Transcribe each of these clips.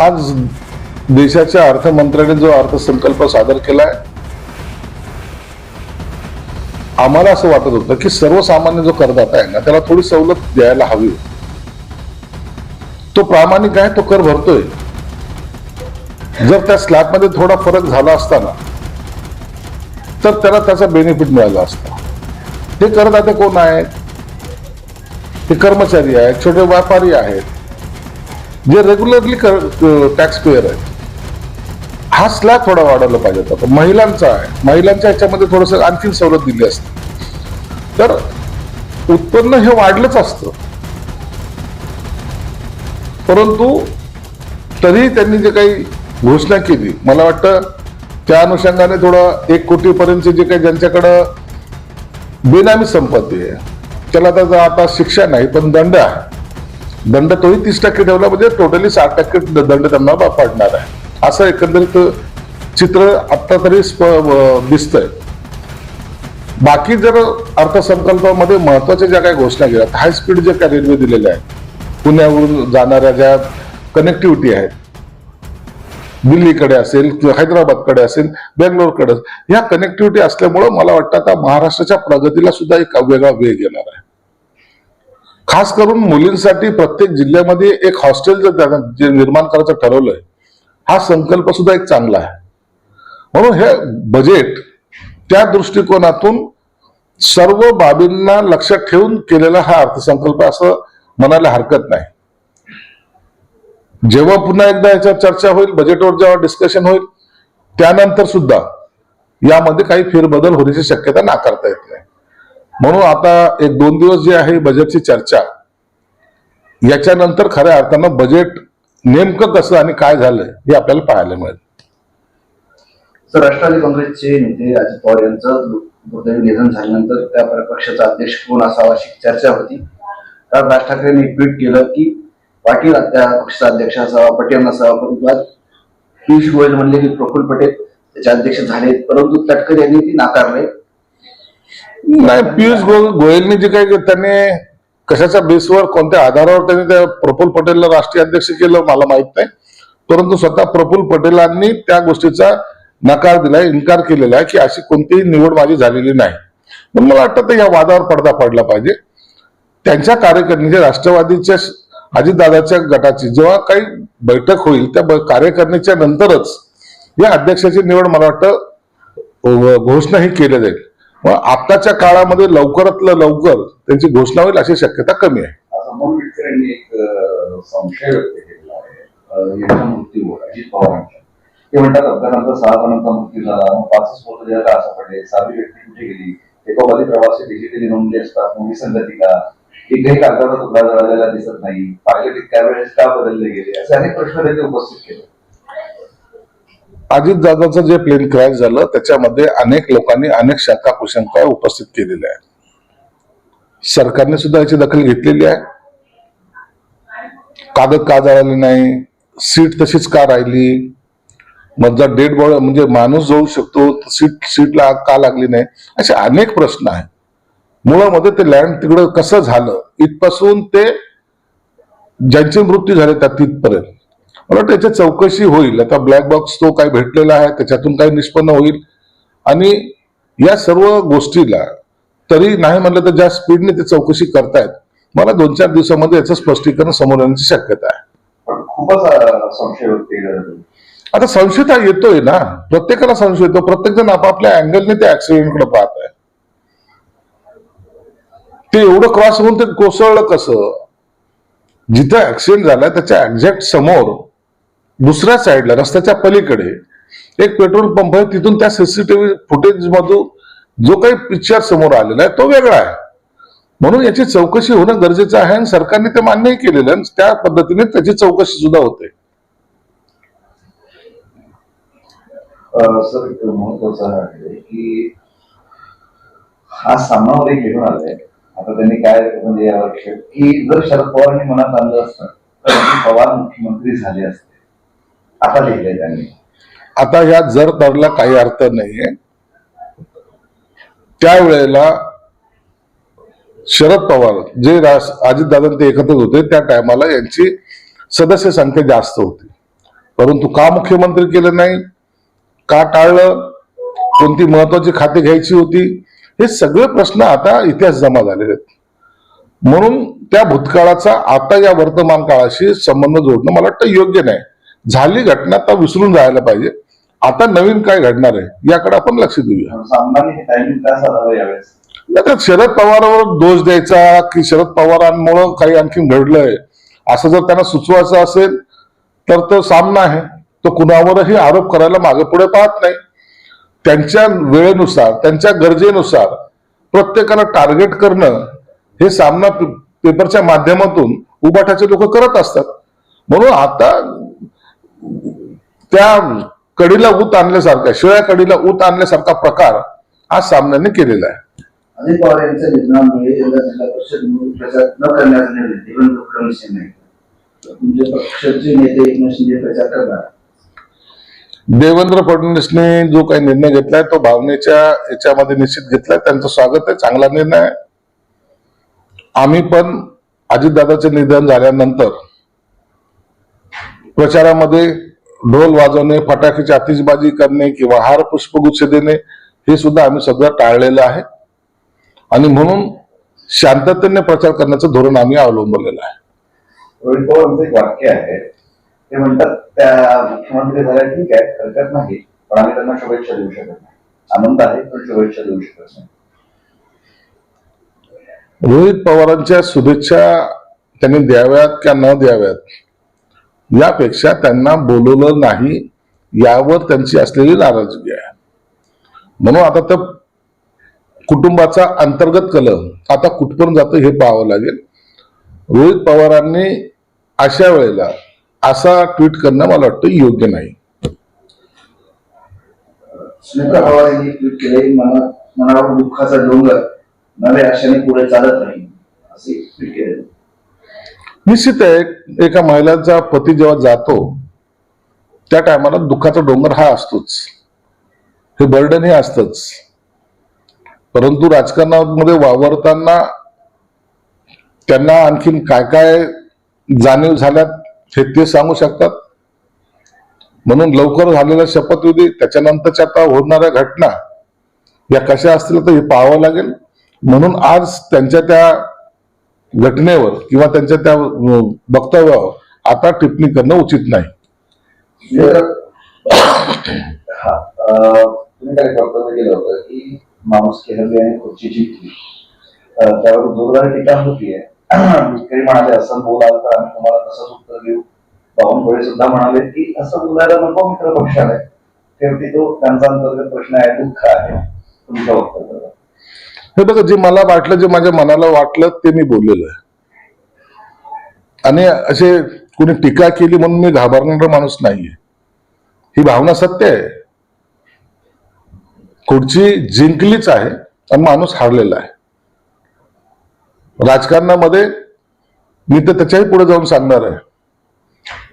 आज देशाच्या अर्थमंत्र्याने जो अर्थसंकल्प सादर केलाय आम्हाला असं वाटत होतं की सर्वसामान्य जो करदाता आहे ना त्याला थोडी सवलत द्यायला हवी तो प्रामाणिक आहे तो कर भरतोय. जर त्या स्लॅबमध्ये थोडा फरक झाला असता ना तर त्याला त्याचा बेनिफिट मिळाला असता. हे करदाते कोण आहेत? हे कर्मचारी आहेत छोटे व्यापारी आहेत. जे रेग्युलरली टॅक्स पेअर आहेत हा स्लॅब थोडा वाढवला पाहिजे होता. महिलांचा आहे. महिलांच्या ह्याच्यामध्ये थोडस आणखीन सवलत दिली असते. तर उत्पन्न हे वाढलंच असतं. परंतु तरी त्यांनी जे काही घोषणा केली मला वाटतं त्या अनुषंगाने थोडं एक कोटीपर्यंतचे जे काही ज्यांच्याकडं बेनामी संपत्ती आहे त्याला त्याचा आता शिक्षा नाही पण दंड आहे. दंड तोही तीस टक्के ठेवला म्हणजे टोटली साठ टक्के दंड त्यांना पडणार आहे. असं एकंदरीत चित्र आता तरी दिसतंय. बाकी जर अर्थसंकल्पामध्ये महत्त्वाच्या ज्या काही घोषणा केल्या हाय स्पीड ज्या काही रेल्वे दिलेल्या आहेत पुण्यावरून जाणाऱ्या ज्या कनेक्टिव्हिटी आहेत दिल्लीकडे असेल किंवा हैदराबादकडे असेल बेंगलोरकडे ह्या कनेक्टिव्हिटी असल्यामुळं मला वाटतं आता महाराष्ट्राच्या प्रगतीला सुद्धा एक वेगळा वेग येणार आहे. खास करून मुलींसाठी प्रत्येक जिल्ह्यामध्ये एक हॉस्टेल जर त्यांना जे निर्माण करायचं ठरवलंय हा संकल्प सुद्धा एक चांगला आहे. म्हणून हे बजेट त्या दृष्टिकोनातून सर्व बाबींना लक्षात ठेवून केलेला हा अर्थसंकल्प असं म्हणायला हरकत नाही. जेव्हा पुन्हा एकदा याच्यावर चर्चा होईल बजेटवर जेव्हा डिस्कशन होईल त्यानंतर सुद्धा यामध्ये काही फेरबदल होण्याची शक्यता नाकारता येत नाही. म्हणून आता एक दोन दिवस जे आहे बजेटची चर्चा याच्यानंतर खऱ्या अर्थानं बजेट नेमकं कसं आणि काय झालं हे आपल्याला पाहायला मिळेल. तर राष्ट्रवादी काँग्रेसचे नेते अजित पवार यांचं दुर्दैवी निधन झाल्यानंतर त्या पक्षाचा अध्यक्ष कोण असावा अशी चर्चा होती. तर राज ठाकरेंनी ट्विट केलं की पाटील त्या पक्षाचा अध्यक्ष असावा पटेल नसावा परंतु आज पियुष गोयल म्हणले की प्रफुल्ल पटेल त्याचे अध्यक्ष झाले परंतु तटकरे यांनी ती नाकारले. नाही पियुष गो गोयलनी जे काही त्यांनी कशाच्या बेसवर कोणत्या आधारावर त्यांनी त्या प्रफुल पटेलला राष्ट्रीय अध्यक्ष केलं मला माहीत नाही. परंतु स्वतः प्रफुल पटेलांनी त्या गोष्टीचा नकार दिलाय इन्कार केलेला आहे की अशी कोणतीही निवड माझी झालेली नाही. मला वाटतं तर या वादावर पडदा पडला पाहिजे. त्यांच्या कार्यकारिणीच्या राष्ट्रवादीच्या अजितदादाच्या गटाची जेव्हा काही बैठक होईल त्या ब- कार्यकारिणीच्या नंतरच या अध्यक्षाची निवड मला वाटतं घोषणा ही केली जाईल. मग आताच्या काळामध्ये लवकरातलं लवकर त्यांची घोषणा होईल अशी शक्यता कमी आहे. असं मोहन विटकर एक संशय व्यक्त केलेला आहे. अं, यांच्या अजित पवारांच्या. ते म्हणतात अपघातानंतर सहा जणांचा मृत्यू झाला मग पाचच मृत का असं पडले. सहावी व्यक्ती कुठे गेली? एकोपाधी प्रवासी डिजिटली नोंदले असतात. मुली संगतीला एकही कागदाचा तुकडा जळालेला दिसत नाही. पायलट त्यावेळेस का बदलले गेले? असे अनेक प्रश्न त्यांनी उपस्थित केले. अजित दादाचं जे प्लेन क्रॅश झालं त्याच्यामध्ये अनेक लोकांनी अनेक शंका कुशंका उपस्थित केलेल्या आहेत. सरकारने सुद्धा याची दखल घेतलेली आहे. कागद का जळाली नाही? सीट तशीच का राहिली? मग जर डेड बॉड म्हणजे माणूस जाऊ शकतो सीट सीटला आग का लागली नाही? असे अनेक प्रश्न आहेत. मुळामध्ये ते लँड तिकडं कसं झालं? इथपासून ते ज्यांचे मृत्यू झाले त्या तिथपर्यंत. मला वाटतं त्याची चौकशी होईल. आता ब्लॅक बॉक्स तो काय भेटलेला आहे त्याच्यातून काही निष्पन्न होईल. आणि या सर्व गोष्टीला तरी नाही म्हणलं तर ज्या स्पीडने ते चौकशी करतायत मला दोन चार दिवसामध्ये याचं स्पष्टीकरण समोर येण्याची शक्यता आहे. आता संशय हा येतोय ना. प्रत्येकाला संशय येतो. प्रत्येक जण आपापल्या अँगलने त्या ऍक्सिडेंटकडे पाहत आहे ते एवढं क्रॉस होऊन ते कोसळलं कसं? जिथं ऍक्सिडेंट झालाय त्याच्या एक्झॅक्ट समोर दुसऱ्या साईडला रस्त्याच्या पलीकडे एक पेट्रोल पंप आहे तिथून त्या सीसीटीव्ही फुटेज मधून जो काही पिक्चर समोर आलेला आहे तो वेगळा आहे. म्हणून याची चौकशी होणं गरजेचं आहे आणि सरकारने ते मान्यही केलेलं आहे आणि त्या पद्धतीने त्याची चौकशी सुद्धा होते. सर एक महत्वाचं आहे की हा सामना वगैरे घेऊन आलाय. आता त्यांनी काय म्हणजे या वर्षात की जर शरद पवारांनी मनात आणलं असतं तर पवार मुख्यमंत्री झाले असते. आता लिहिलंय त्यांनी. आता ह्या जर तरला काही अर्थ नाहीये त्यावेळेला शरद पवार जे राज अजितदादा ते एकत्र होते त्या टायमाला यांची सदस्य संख्या जास्त होती. परंतु का मुख्यमंत्री केलं नाही? का टाळलं? कोणती महत्वाची खाते घ्यायची होती? हे सगळे प्रश्न आता इतिहास जमा झालेले आहेत. म्हणून त्या भूतकाळाचा आता या वर्तमान काळाशी संबंध जोडणं मला वाटतं योग्य नाही. झाली घटना आता विसरून जायला पाहिजे. आता नवीन काय घडणार आहे याकडे आपण लक्ष देऊया. यावेळेस. आता शरद पवारांवर दोष द्यायचा की शरद पवारांमुळं काही आणखीन घडलंय असं जर त्यांना सुचवायचं असेल तर तो सामना आहे. तो कुणावरही आरोप करायला मागे पुढे पाहत नाही. त्यांच्या वेळेनुसार त्यांच्या गरजेनुसार प्रत्येकाला टार्गेट करणं हे सामना पेपरच्या माध्यमातून उबाठाचे लोक करत असतात. म्हणून आता त्या कडीला ऊत आणल्यासारखा शिळ्या कडीला ऊत आणल्यासारखा प्रकार आज सामन्याने केलेला आहे. अजित पवार यांच्या निधनामुळे यंदा जिल्हा परिषद निवडणूक प्रचार न करण्याचा निर्णय देवेंद्र फडणवीस यांनी घेतला. तर तुमचे पक्षाचे नेते एकनाथ शिंदे प्रचार करणार. देवेंद्र फडणवीसने जो काही निर्णय घेतलाय तो भावनेच्या याच्यामध्ये निश्चित घेतलाय. त्यांचं स्वागत आहे चांगला निर्णय आहे. आम्ही पण अजितदादाचे निधन झाल्यानंतर प्रचारामध्ये ढोल वाजवणे फटाक्याची आतिषबाजी करणे किंवा हार पुष्पगुच्छ देणे हे सुद्धा आम्ही सगळं टाळलेलं आहे. आणि म्हणून शांततेने प्रचार करण्याचं धोरण आम्ही अवलंबलेलं आहे. रोहित पवारांचं एक वाक्य आहे. ते म्हणतात त्या मुख्यमंत्री झाल्या ठीक आहे हरकत नाही पण आम्ही त्यांना शुभेच्छा देऊ शकत नाही. आनंद आहे पण शुभेच्छा देऊ शकत नाही. रोहित पवारांच्या शुभेच्छा त्यांनी द्याव्यात का न द्याव्यात? यापेक्षा त्यांना बोलवलं नाही यावर त्यांची असलेली नाराजगी आहे. म्हणून आता त्या कुटुंबाचा अंतर्गत कल आता कुठपर्यंत जातं हे पाहावं लागेल. रोहित पवारांनी अशा वेळेला असा ट्विट करणं मला वाटतं योग्य नाही. सुनीता पवार यांनी ट्विट केले मनावर दुःखाचा डोंगर नव्या आशाने पुढे चालत राहील असे ट्विट केले निश्चित आहे एका महिलाचा पती जेव्हा जातो त्या टायमाला दुःखाचा डोंगर हा असतोच. हे बर्डन हे असतच. परंतु राजकारणामध्ये वावरताना त्यांना आणखीन काय काय जाणीव झाल्यात हे ते सांगू शकतात. म्हणून लवकर झालेला शपथविधी त्याच्यानंतरच्या आता होणाऱ्या घटना या कशा असतील तर हे पाहावं लागेल. म्हणून आज त्यांच्या त्या घटनेवर किंवा त्यांच्या त्या अं, वक्तव्यावर आता टिप्पणी करणं उचित नाही. हा अं, तुम्ही काय वक्तव्य केलं होतं की माणूस केलेली आणि खुर्ची जिंकली. त्यावर जोरदार टीका होतीये शेतकरी म्हणाले असं बोलाल तर आम्ही तुम्हाला तसंच उत्तर देऊ. बावनकुळे सुद्धा म्हणाले की असं बोलायला नको मित्र पक्षाने शेवटी तो त्यांचा अंतर्गत प्रश्न आहे दुःख आहे. तुमच्या वक्तव्य हे बघा जे मला वाटलं जे माझ्या मनाला वाटलं ते मी बोललेलं आहे. आणि असे कोणी टीका केली म्हणून मी घाबरणारा माणूस नाहीये. ही भावना सत्य आहे. खुर्ची जिंकलीच आहे आणि माणूस हारलेला आहे. राजकारणामध्ये मी तर त्याच्याही पुढे जाऊन सांगणार आहे.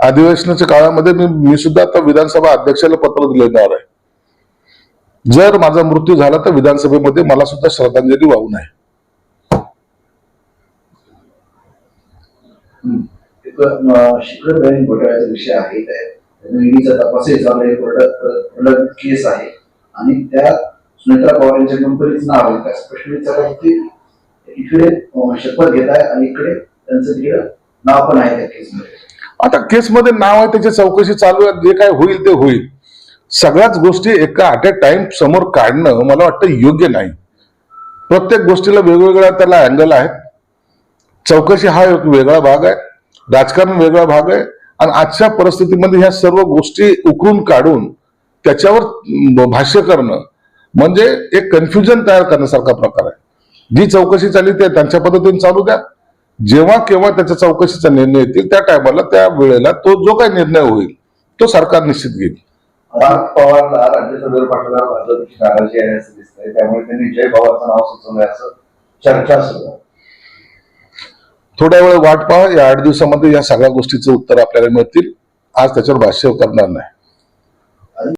अधिवेशनाच्या काळामध्ये मी मी सुद्धा आता विधानसभा अध्यक्षाला पत्र लिहिणार आहे. जर माझा मृत्यू झाला तर विधानसभेमध्ये मला सुद्धा श्रद्धांजली वाहून आहे विषय आहे. केस आहे. आणि त्या सुनेत्रा पवार यांच्या कंपनीचं नाव आहे. स्पष्ट इकडे शपथ घेत आहे आणि इकडे त्यांचं तिकडे नाव पण आहे त्या केसमध्ये. आता केसमध्ये नाव आहे त्याची चौकशी चालू आहे. जे काय होईल ते होईल. सगळ्याच गोष्टी एका ॲट अ टाइम समोर काढणं मला वाटतं योग्य नाही. प्रत्येक गोष्टीला वेगवेगळ्या त्याला अँगल आहेत. चौकशी हा एक वेगळा भाग आहे. राजकारण वेगळा भाग आहे. आणि आजच्या परिस्थितीमध्ये ह्या सर्व गोष्टी उकरून काढून त्याच्यावर भाष्य करणं म्हणजे एक कन्फ्युजन तयार करण्यासारखा प्रकार आहे. जी चौकशी चालली ते त्यांच्या पद्धतीने चालू द्या. जेव्हा केव्हा त्याच्या चौकशीचा निर्णय येतील त्या टायमाला त्या वेळेला तो जो काही निर्णय होईल तो सरकार निश्चित घेईल. पार्थ पवारला राज्यसभेवर पाठवल्यावर भाजपची नाराजी आहे असं दिसतंय. त्यामुळे त्यांनी जय पवारचं नाव सुचवलंय असं चर्चा सुरू आहे. थोड्या वेळ वाट पहा. या आठ दिवसामध्ये या सगळ्या गोष्टीचं उत्तर आपल्याला मिळतील. आज त्याच्यावर भाष्य करणार नाही.